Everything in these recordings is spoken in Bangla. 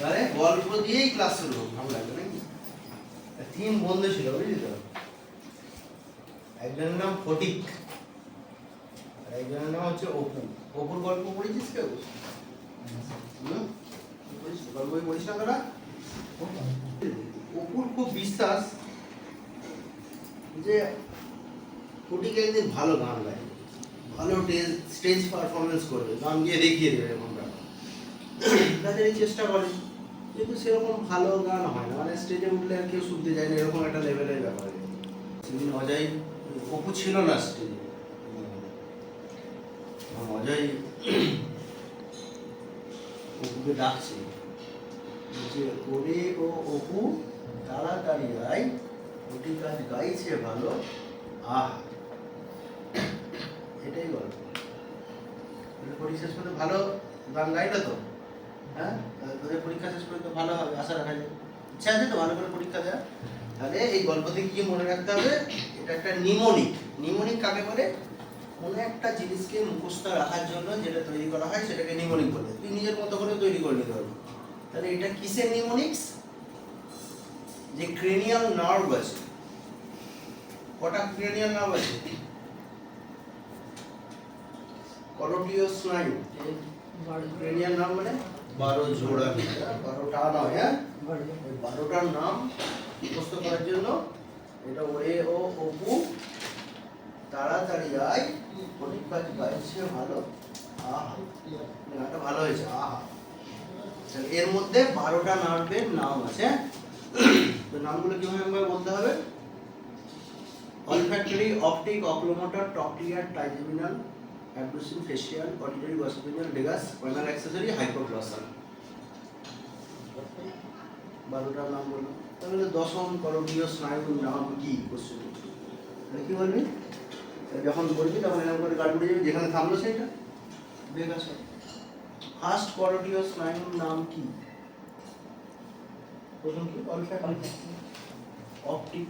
তাহলে গল্প দিয়েই ক্লাস শুরু ভালো লাগবে, নাকি? তিন বন্ধু ছিল, বুঝলি তো? একজনের নাম ফটিক, আর একজনের নাম হচ্ছে অপু। অপুর গল্প পড়েছিস কেউ? গল্প পড়িস না তোরা? অপুর খুব বিশ্বাস যে ফটিক একদিন ভালো গান গায়, ভালো স্টেজ পারফরমেন্স করবে, গান গিয়ে দেখিয়ে দেবে এরকম ব্যাপার। তাদের চেষ্টা করে। কিন্তু সেরকম ভালো গান হয় না। মানে স্টেজে উঠলে আর কেউ শুনতে যায় না, এরকম একটা লেভেলের ব্যাপার। সেদিন অজয়, অপু ছিল না স্টেজে অজয় অপুকে ডাকছে। যে ওরে ও অপু, তাড়াতাড়ি আয়। ওটি কাজ গাইছে ভালো। আহ! এটাই গল্প। তাহলে পরীক্ষা শেষ ভালো গান গাইলো তো? হ্যাঁ? তোদের পরীক্ষা শেষ পর্যন্ত ভালো হবে আশা রাখা যায়। ইচ্ছা আছে তো ভালো করে পরীক্ষা দেওয়া তাহলে এই গল্প থেকে কি মনে রাখতে হবে এটা একটা নিমোনিক নিমোনিক কাকে বলে? কোনো একটা জিনিসকে মুখস্থ রাখার জন্য যেটা তৈরি করা হয় সেটাকে নিমোনিক বলে। তুই নিজের মতো করে তৈরি করে নিতে পারবি। তাহলে এটা কিসের নিমোনিক্স যে ক্রেনিয়াল নার্ভ আছে। কটা ক্রেনিয়াল নার্ভ আছে? কলোটিও স্নায়ু ক্রেনিয়াল নার্ভ মানে? বারো জোড়া বারোটা নয় হ্যাঁ? বারোটার নাম মুখস্থ করার জন্য এটা ওরে, ও, অপু, তাড়াতাড়ি আয়। কাজ গাইছে ভালো। আহা ভালো হয়েছে, আহা। এর মধ্যে বারোটা নার্ভের নাম আছে হ্যাঁ? তো নামগুলো কীভাবে আমাকে বলতে হবে? Olfactory, optic, oculomotor, trochlear, trigeminal abducing facial auditory vestibular degas spinal accessory hypoglossal. বারোটার নাম বলল তাহলে দশম করণীয় স্নায়ুর নাম কি? কোশ্চেন তাহলে কি বলবি? যখন বলবি তখন এরকম করে গাড়ি যাবে যেখানে থামলো সেটা বেগ ফার্স্ট করণীয় স্নায়ুর নাম কি? প্রথম কি? অপটিক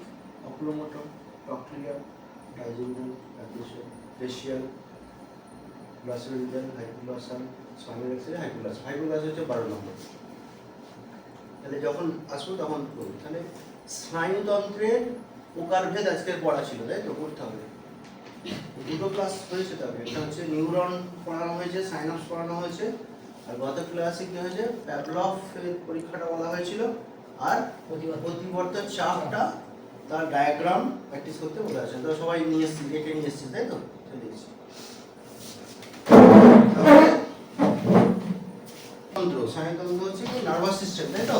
অকুলোমোটর ডাইজেমিনাল অ্যাডমিশন ফেশিয়াল গ্লাসোরিজাল হাইপোগ্লাসাল স্পাইনাল এক্সরে হাইপোগ্লাস হাইপোগ্লাস হচ্ছে বারো নম্বর। তাহলে যখন আসব তখন করব তাহলে স্নায়ুতন্ত্রের প্রকারভেদ আজকের পড়া ছিল তাই তো? করতে হবে। দুটো ক্লাস হয়েছে তবে একটা হচ্ছে নিউরন পড়ানো হয়েছে সাইনাপস পড়ানো হয়েছে আর গত ক্লাসে কি হয়েছে? প্যাভলভ পরীক্ষাটা বলা হয়েছিল আর প্রতিবর্ত চাপটা তার ডায়াগ্রাম প্র্যাকটিস করতে বলা আছে তো সবাই নিয়ে এসছি রেখে নিয়ে এসছি তাই তো? চলে এসছি তাহলে তন্ত্র স্নায়ুতন্ত্র হচ্ছে কি নার্ভাস সিস্টেম তাই তো?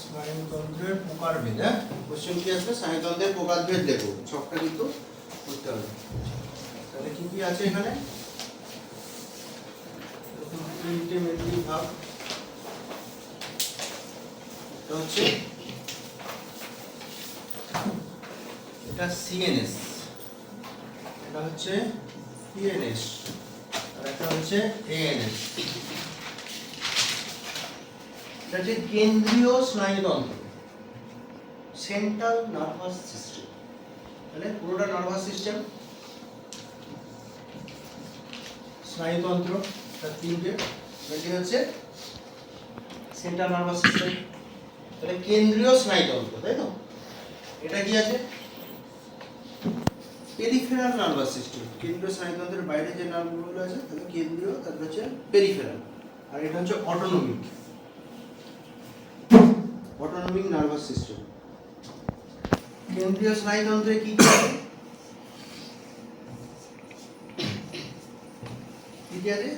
স্নায়ুতন্ত্রের প্রকারভেদ হ্যাঁ? কোশ্চেন কি আসবে? স্নায়ুতন্ত্রের প্রকারভেদ দেখো ছকটা কিন্তু কি আছে এখানে? তিনটে হচ্ছে এটা সিএনএস। এটা এটা হচ্ছে কেন্দ্রীয় স্নায়ুতন্ত্র, সেন্ট্রাল নার্ভাস সিস্টেম। তাহলে পুরোটা নার্ভাস সিস্টেম স্নায়ুতন্ত্র, তার তিনটে এটি হচ্ছে সেন্ট্রাল নার্ভাস সিস্টেম তাহলে কেন্দ্রীয় স্নায়ুতন্ত্র, তাই তো? এটা কি আছে? পেরিফেরাল নার্ভাস সিস্টেম কেন্দ্রীয় স্নায়ুতন্ত্রের বাইরে যে নার্ভগুলো আছে তাহলে কেন্দ্রীয় তারপর হচ্ছে পেরিফেরাল আর এটা হচ্ছে অটোনমিক অটোনমিক নার্ভাস সিস্টেম কেন্দ্রীয় স্নায়ুতন্ত্রে কি কি কি আছে?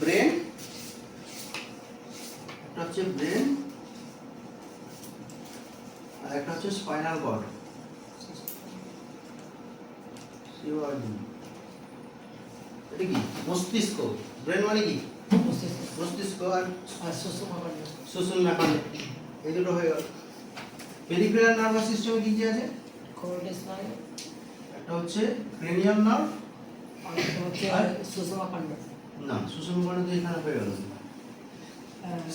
ব্রেন একটা হচ্ছে ব্রেন আর একটা হচ্ছে স্পাইনাল কর্ড এটা কি? মস্তিষ্ক। ব্রেন মানে কি? মস্তিষ্ক আর সুষুম্না মেকানিক এই দুটো হয়ে গেল। পেরিফেরাল নার্ভাস সিস্টেমে কি কি আছে? একটা হচ্ছে ক্রেনিয়াল নার্ভ আর? খণ্ড না সুষম বর্ণ তো এখানে হয়ে গেল।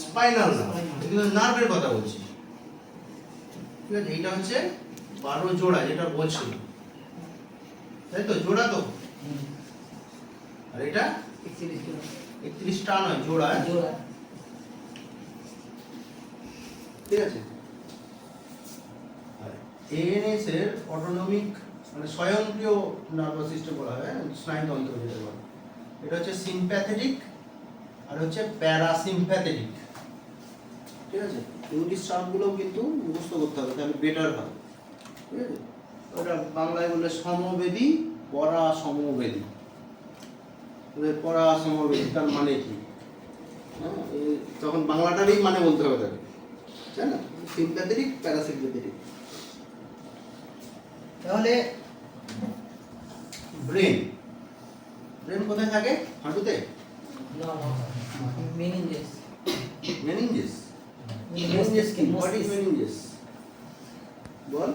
স্পাইনাল না। নার্ভের কথা বলছি। ঠিক আছে এইটা হচ্ছে বারো জোড়া যেটা বলছিল তাই তো জোড়া তো? আর এটা। একত্রিশটা নয় জোড়া? জোড়া। ঠিক আছে? এএনএস এর অটোনমিক মানে স্বয়ংক্রিয় নার্ভাস সিস্টেম বলা হয় হ্যাঁ? স্নায়ুতন্ত্র যেটা বলে। এটা হচ্ছে সিম্প্যাথেটিক আর হচ্ছে প্যারাসিম্প্যাথেটিক ঠিক আছে? ইংলিশ টার্মগুলোও কিন্তু মুখস্থ করতে হবে, তাহলে বেটার হবে ঠিক আছে? ওটা বাংলায় বললে সমবেদী পরা সমবেদী পরা সমবেদী তার মানে কি? হ্যাঁ তখন বাংলাটারই মানে বলতে হবে তাকে। তাই না? সিম্প্যাথেটিক প্যারাসিম্প্যাথেটিক তাহলে ব্রেন ব্রেন কোথায় থাকে? হাঁটুতে? না মেনিনজেস মেনিনজেস মেনিনজেস কি? হোয়াট ইজ মেনিনজেস বল।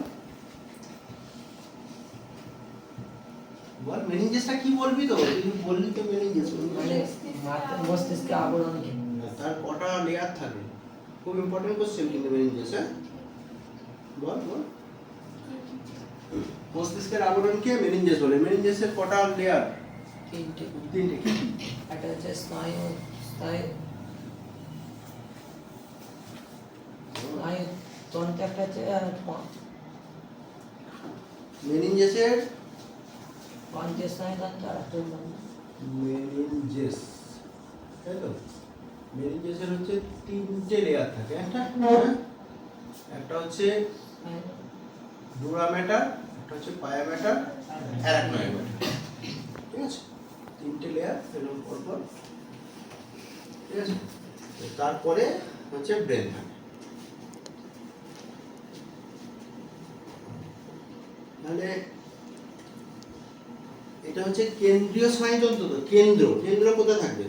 বল মেনিনজেসটা কি বলবি তো? তুই বললি তো মেনিনজেস মানে মস্তিষ্কে আবরণ কি? তার কটা লেয়ার থাকে? খুব ইম্পর্টেন্ট কোশ্চেন কিন্তু মেনিনজেস হ্যাঁ? বল বল। মস্তিষ্কের আবরণকে মেনিনজেস বলে। মেনিনজেসের কটা লেয়ার তিনটে তিনটে কি কি? একটা হচ্ছে স্নায়ু স্নায়ু স্নায়ু তন্ত্র একটা হচ্ছে আর পা- মেনিনজেসের পঞ্চের স্নায়ু তন্ত্র আর একটা হলো মেনিনজেস তাই তো মেনিনজেসের হচ্ছে তিনটে লেয়ার থাকে একটা একটা হচ্ছে স্নায়ু। ডুরা ম্যাটার একটা হচ্ছে পায়া ম্যাটার অ্যারাকনয়েড ম্যাটার ঠিক আছে তিনটে লেয়ার এরকম পরপর ঠিক আছে? তারপরে হচ্ছে ব্রেন থাকে তাহলে এটা হচ্ছে কেন্দ্রীয় স্নায়ুতন্ত্র তো কেন্দ্র। কেন্দ্র কোথায় থাকবে?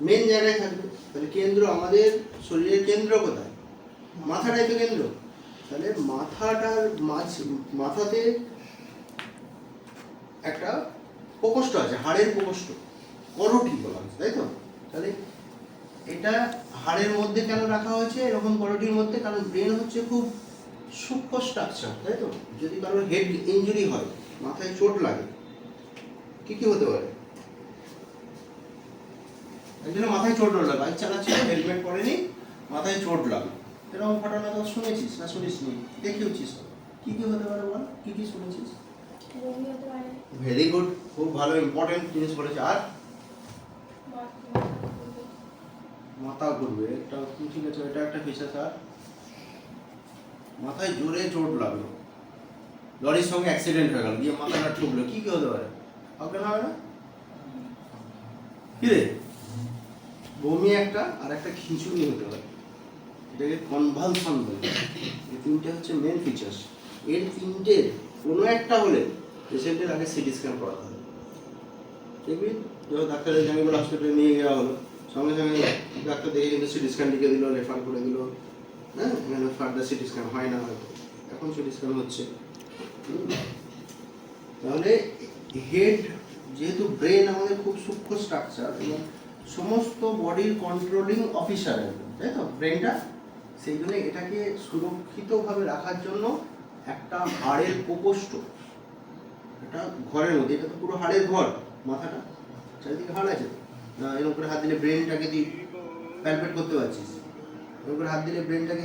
মেন জায়গায় থাকবে। তাহলে কেন্দ্র আমাদের শরীরের কেন্দ্র কোথায়? মাথাটাই তো কেন্দ্র। তাহলে মাথাটার মাঝ মাথাতে একটা প্রকোষ্ঠ আছে, হাড়ের প্রকোষ্ঠ। করটি বলা হয়েছে, তাই তো? তাহলে এটা হাড়ের মধ্যে কেন রাখা হয়েছে? এরকম করটির মধ্যে, কারণ ব্রেন হচ্ছে খুব সূক্ষ্ম স্ট্রাকচার তাই তো? যদি কারোর হেড ইঞ্জুরি হয়, মাথায় চোট লাগে, কি কি হতে পারে? একজনের মাথায় চোট লাগল বাইক চালাচ্ছিল হেলমেট পরেনি, মাথায় চোট লাগল এরকম ঘটনা তো শুনেছিস না শুনিস নি দেখিয়েছিস কি কি হতে পারে বল? কি কি শুনেছিস? ভেরি গুড খুব ভালো ইম্পর্টেন্ট জিনিস বলেছে। আর? মাথা ঘুরবে। এটা ঠিক আছে? এটা একটা ফিচার আর মাথায় জোরে চোট লাগল। লরির সঙ্গে অ্যাক্সিডেন্ট হয়ে গেল। গিয়ে মাথাটা ঠুকলো। কি কি হতে পারে? অজ্ঞান হবে না? কি রে? বমি একটা আর একটা খিচুড়ি হতে পারে। এটাকে কনভালশন বলে। এই তিনটে হচ্ছে মেন ফিচার্স এর তিনটে কোনো একটা হলে পেশেন্টের আগে সিটি স্ক্যান করাতে হবে। দেখবি যখন ডাক্তারের জামিবুল হসপিটালে নিয়ে যাওয়া হলো। সঙ্গে সঙ্গে ডাক্তার দেখে কিন্তু সিটি স্ক্যান লিখে দিল রেফার করে দিল। হ্যাঁ ফার্দার সিটি স্ক্যান হয় না হয়তো। এখন সিটি স্ক্যান হচ্ছে। তাহলে হেড যেহেতু ব্রেন আমাদের খুব সূক্ষ্ম স্ট্রাকচার এবং সমস্ত বডির কন্ট্রোলিং অফিসার তাই তো? ব্রেনটা সেই জন্য এটাকে সুরক্ষিতভাবে রাখার জন্য একটা হাড়ের প্রকোষ্ঠ এটা ঘরের মধ্যে এটা তো পুরো হাড়ের ঘর মাথাটা। চারিদিকে হাড় আছে। না এরকম করে হাত দিলে ব্রেনটাকে তুই প্যালপেট করতে পারছিস। এরকম করে হাত দিলে ব্রেনটাকে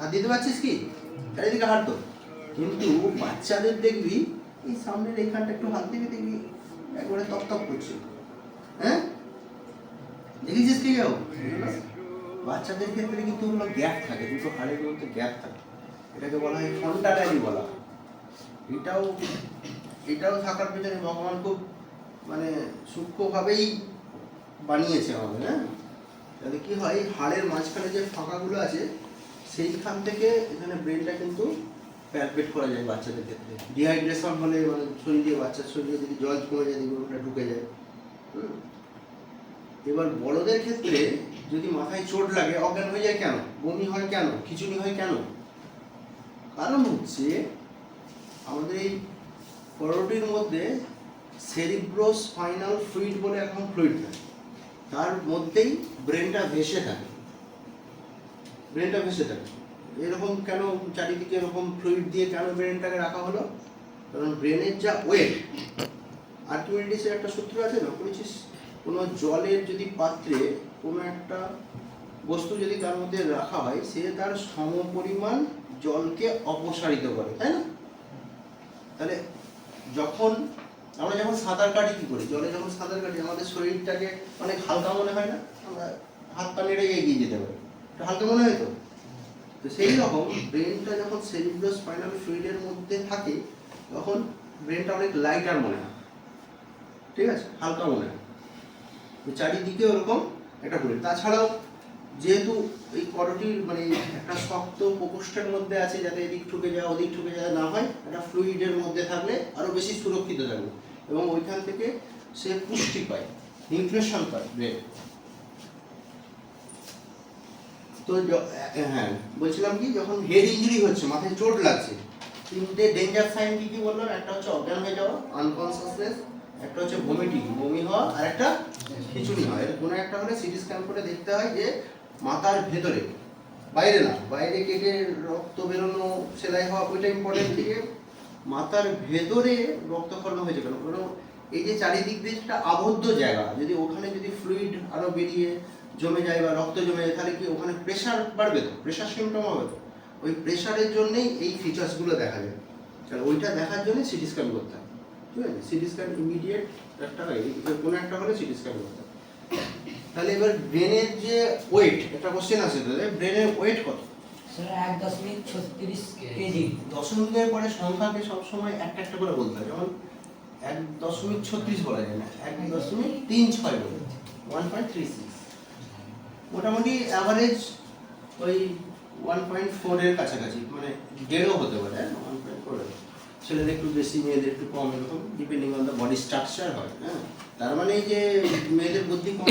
হাত দিতে পারছিস কি? চারিদিকে হাড় তো। কিন্তু বাচ্চাদের দেখবি এই সামনের এইখানটা একটু হাত দিবি দেখবি একবারে তপ তপ করছে। হ্যাঁ? দেখেছিস কি যাও বাচ্চাদের ক্ষেত্রে কিন্তু ওগুলো গ্যাপ থাকে দুটো হাড়ের মধ্যে গ্যাপ থাকে। এটাকে বলা হয় ফন্টানারি বলা এটাও এটাও থাকার পেছনে ভগবান খুব মানে সূক্ষ্মভাবেই বানিয়েছে আমাদের হ্যাঁ? তাহলে কি হয়, হাড়ের মাঝখানে যে ফাঁকাগুলো আছে, সেইখান থেকে এখানে ব্রেনটা কিন্তু প্যালপেট করা যায় বাচ্চাদের ক্ষেত্রে। ডিহাইড্রেশন হলে মানে শরীরে বাচ্চার শরীরে যদি জল কমে যায় ওটা ঢুকে যায়। এবার বড়দের ক্ষেত্রে যদি মাথায় চোট লাগে অজ্ঞান হয়ে যায় কেন? বমি হয় কেন? খিচুনি হয় কেন? কারণ হচ্ছে আমাদের এই করোটির মধ্যে সেরিব্রোস ফাইনাল ফ্লুইড বলে এখন ফ্লুইড থাকে। তার মধ্যেই ব্রেনটা ভেসে থাকে। ব্রেনটা ভেসে থাকে। এরকম কেন চারিদিকে এরকম ফ্লুইড দিয়ে কেন ব্রেনটাকে রাখা হলো? কারণ ব্রেনের যা ওয়েট, আর্কিমিডিসের একটা সূত্র আছে, না বলেছিস কোনো জলের যদি পাত্রে কোনো একটা বস্তু যদি তার মধ্যে রাখা হয়, সে তার সমপরিমাণ জলকে অপসারিত করে, তাই না? তাহলে যখন আমরা যখন সাঁতার কাটি কি করি? জলে যখন সাঁতার কাটি, আমাদের শরীরটাকে অনেক হালকা মনে হয় না? আমরা হাত পা নেড়ে এগিয়ে যেতে পারি। হালকা মনে হয় তো? তো সেই রকম ব্রেনটা যখন সেরিব্রো স্পাইনাল ফ্লুইডের মধ্যে থাকে, তখন ব্রেনটা অনেক লাইটার মনে হয়। ঠিক আছে? হালকা মনে হয়। তো চারিদিকে ওরকম একটা ফ্লুইড তাছাড়াও যেহেতু এই করটির মানে একটা শক্ত প্রকোষ্ঠের মধ্যে আছে যাতে এদিক ঠুকে যাওয়া ওদিক ঠুকে যাওয়া না হয়, একটা ফ্লুইডের মধ্যে থাকলে আরও বেশি সুরক্ষিত থাকবে। এবং ওইখান থেকে সে পুষ্টি পায় নিউট্রিশন পায় ব্রেন তো হ্যাঁ বলছিলাম কি, যখন হেড ইঞ্জুরি হচ্ছে, মাথায় চোট লাগছে, তিনটে ডেঞ্জার সাইন কি কি বললাম একটা হচ্ছে অজ্ঞান হয়ে যাওয়া আনকনসিয়াসনেস একটা হচ্ছে ভমিটিং বমি হওয়া, আর একটা খিচুড়ি হয় কোনো একটা হলে সিটি স্ক্যান করে দেখতে হয় যে মাথার ভেতরে। বাইরে না, বাইরে কেটে রক্ত বেরোনো, সেলাই হওয়া, ওইটা ইম্পর্টেন্ট থেকে মাথার ভেতরে রক্তক্ষরণ হয়েছে কেন? কারণ এই যে চারিদিক দিয়ে একটা আবদ্ধ জায়গা, যদি ওখানে যদি ফ্লুইড আরও বেরিয়ে জমে যায় বা রক্ত জমে যায়, তাহলে কি ওখানে প্রেশার বাড়বে তো? প্রেশার সিমটম হবে তো? ওই প্রেশারের জন্যই এই ফিচার্সগুলো দেখা যায়। তাহলে ওইটা দেখার জন্য সিটি স্ক্যান করতে হবে ঠিক আছে? সিটি স্ক্যান ইমিডিয়েট একটা এই কোনো একটা হলে সিটি স্ক্যান করতে তাহলে এবার ব্রেনের যে ওয়েট একটা কোশ্চেন আছে তাহলে ব্রেনের ওয়েট কত? স্যার এক দশমিক ছত্রিশ কেজি। দশমিকের পরে সংখ্যাকে সবসময় একটা একটা করে বলতে হয়। যেমন এক দশমিক ছত্রিশ বলা যায় না এক দশমিক তিন ছয় বলে ওয়ান পয়েন্ট থ্রি সিক্স মোটামুটি অ্যাভারেজ ওই ওয়ান পয়েন্ট ফোরের কাছাকাছি মানে দেড়ও হতে পারে ওয়ান পয়েন্ট ফোর ছেলেদের একটু বেশি, মেয়েদের একটু কম, এরকম depending on the body structure হয় হ্যাঁ? তার মানে এই যে মেয়েদের বুদ্ধি কম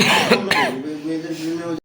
মেয়েদের বিভিন্ন